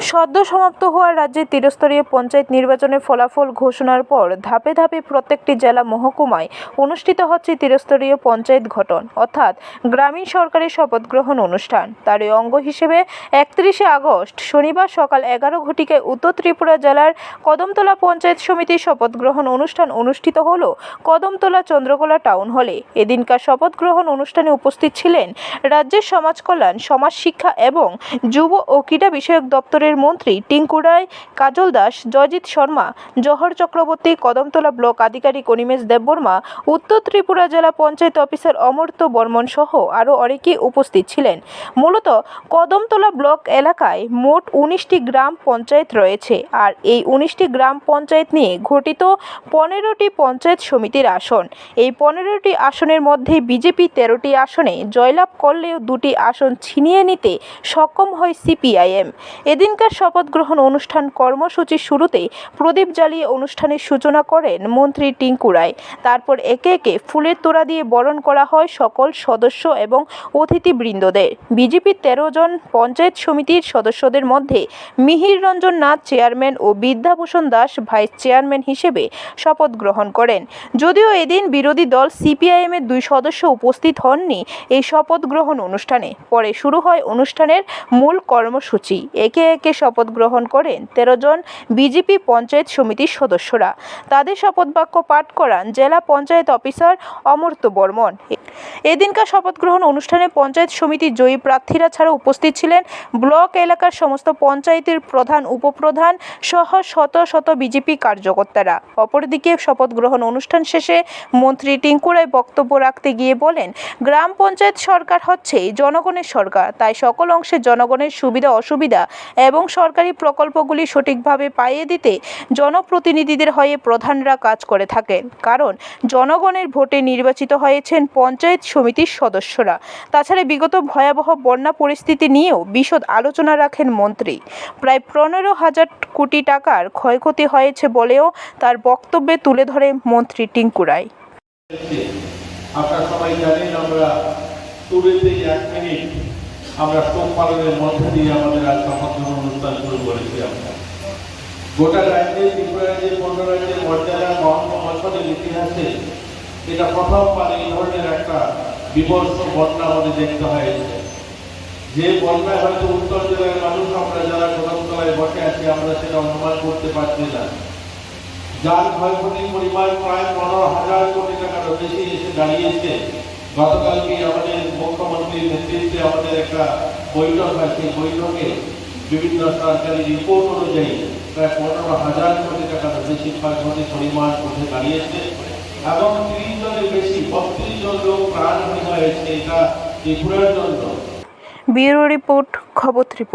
সদ্য সমাপ্ত হওয়া রাজ্যের ত্রিস্তরীয় পঞ্চায়েত নির্বাচনের ফলাফল ঘোষণার পর ধাপে ধাপে প্রত্যেকটি জেলা মহকুমায় অনুষ্ঠিত হচ্ছে ত্রিস্তরীয় পঞ্চায়েত গঠন, অর্থাৎ গ্রামীণ সরকারের শপথ গ্রহণ অনুষ্ঠান। তারই অঙ্গ হিসেবে একত্রিশে আগস্ট শনিবার সকাল এগারো ঘটিকায় উত্তর ত্রিপুরা জেলার কদমতলা পঞ্চায়েত সমিতির শপথ গ্রহণ অনুষ্ঠান অনুষ্ঠিত হল কদমতলা চন্দ্রকোলা টাউন হলে। এদিনকার শপথ গ্রহণ অনুষ্ঠানে উপস্থিত ছিলেন রাজ্যের সমাজ কল্যাণ, সমাজ শিক্ষা এবং যুব ও ক্রীড়া বিষয়ক দপ্তরের মন্ত্রী টিঙ্কু রায়, কাজল দাস, জয়জিৎ শর্মা, জহর চক্রবর্তী, কদমতলা ব্লক আধিকারিক অনিমেষ দেববর্মা, উত্তর ত্রিপুরা জেলা পঞ্চায়েত অফিসার অমর্ত্য বর্মন সহ আরও অনেকেই উপস্থিত ছিলেন। মূলত কদমতলা ব্লক এলাকায় মোট উনিশটি গ্রাম পঞ্চায়েত রয়েছে আর এই উনিশটি গ্রাম পঞ্চায়েত নিয়ে গঠিত পনেরোটি পঞ্চায়েত সমিতির আসন। এই পনেরোটি আসনের মধ্যে বিজেপি তেরোটি আসনে, জয়লাভ করলেও দুটি আসন ছিনিয়ে নিতে সক্ষম হয় সিপিআইএম। এদিনকার শপথ গ্রহণ অনুষ্ঠান কর্মসূচির শুরুতে প্রদীপ জ্বালিয়ে অনুষ্ঠানের সূচনা করেন মন্ত্রী টিঙ্কু রায়। তারপর একে একে ফুলের তোড়া দিয়ে বরণ করা হয় সকল সদস্য এবং অতিথিবৃন্দদের। বিজেপির তেরো জন পঞ্চায়েত সমিতির সদস্যদের মধ্যে মিহির রঞ্জন নাথ চেয়ারম্যান ও বিদ্যাভূষণ দাস ভাইস চেয়ারম্যান হিসেবে শপথ গ্রহণ করেন। যদিও এদিন বিরোধী দল সিপিআইএমের দুই সদস্য উপস্থিত হননি এই শপথ গ্রহণ অনুষ্ঠানে। পরে শুরু হয় অনুষ্ঠানের মূল কর্মসূচি। একে একে শপথ গ্রহণ করেন তেরো জন বিজেপি পঞ্চায়েত সমিতির সদস্যরা। তাদের শপথ বাক্য পাঠ করান জেলা পঞ্চায়েত অফিসার অমর্ত্য বর্মন। এদিনকার শপথ গ্রহণ অনুষ্ঠানে পঞ্চায়েত সমিতির জয়ী প্রার্থীরা ছাড়া উপস্থিত ছিলেন ব্লক এলাকার সমস্ত পঞ্চায়েতের প্রধান উপপ্রধান সহ শত শত বিজেপি কার্যকর্তারা। অপরদিকে শপথ গ্রহণ অনুষ্ঠান শেষে মন্ত্রী টিঙ্কুরায় বক্তব্য রাখতে গিয়ে বলেন, গ্রাম পঞ্চায়েত সরকার হচ্ছে জনগণের সরকার, তাই সকল অংশে জনগণের সুবিধা, অসুবিধা এবং সরকারি প্রকল্পগুলি সঠিকভাবে পাইয়ে দিতে জনপ্রতিনিধিদের হয়ে প্রধানরা কাজ করে থাকেন। কারণ জনগণের ভোটে নির্বাচিত হয়েছেন পঞ্চায়েত সমিতির সদস্যরা। তাছাড়া বিগত ভয়াবহ বন্যা পরিস্থিতি নিয়েও বিশদ আলোচনা রাখেন মন্ত্রী। প্রায় পনেরো হাজার কোটি টাকার ক্ষয়ক্ষতি হয়েছে বলেও তার বক্তব্যে তুলে ধরে মন্ত্রী টিঙ্কু রায়। আপনারা সবাই জানেন আমরা এক মিনিট আমরা শোক পালনের মধ্যে দিয়ে আমাদের আজ গ্রহণ অনুষ্ঠান শুরু করেছি আমরা। গোটা রাজ্যে, ত্রিপুরা রাজ্যে পনেরো রাজ্যের মর্যাদা বাহান্ন বছরের ইতিহাসে এটা প্রথমবার এই ধরনের একটা বিভৎস বন্যা আমাদের দেখতে হয়েছে। যে বন্যায় হয়তো উত্তর জেলার মানুষ আমরা যারা কদমতলায় বসে আছি, আমরা সেটা অনুমান করতে পারছি না। যার ক্ষয়ক্ষতির পরিমাণ প্রায় পনেরো হাজার কোটি টাকারও বেশি এসে দাঁড়িয়েছে। গতকালকে আমাদের মুখ্যমন্ত্রীর নেতৃত্বে আমাদের একটা বৈঠক হয়। সেই বৈঠকে বিভিন্ন সরকারি রিপোর্ট অনুযায়ী প্রায় পনেরো হাজার কোটি টাকার বেশি ক্ষয়ক্ষতি পরিমাণ উঠে দাঁড়িয়েছে এবং তিরিশ জনের বেশি, বত্রিশ জন লোক প্রাণহানি হয়েছে। এটা ত্রিপুরার জন্য। ব্যুরো রিপোর্ট, খবর ত্রিপুরা।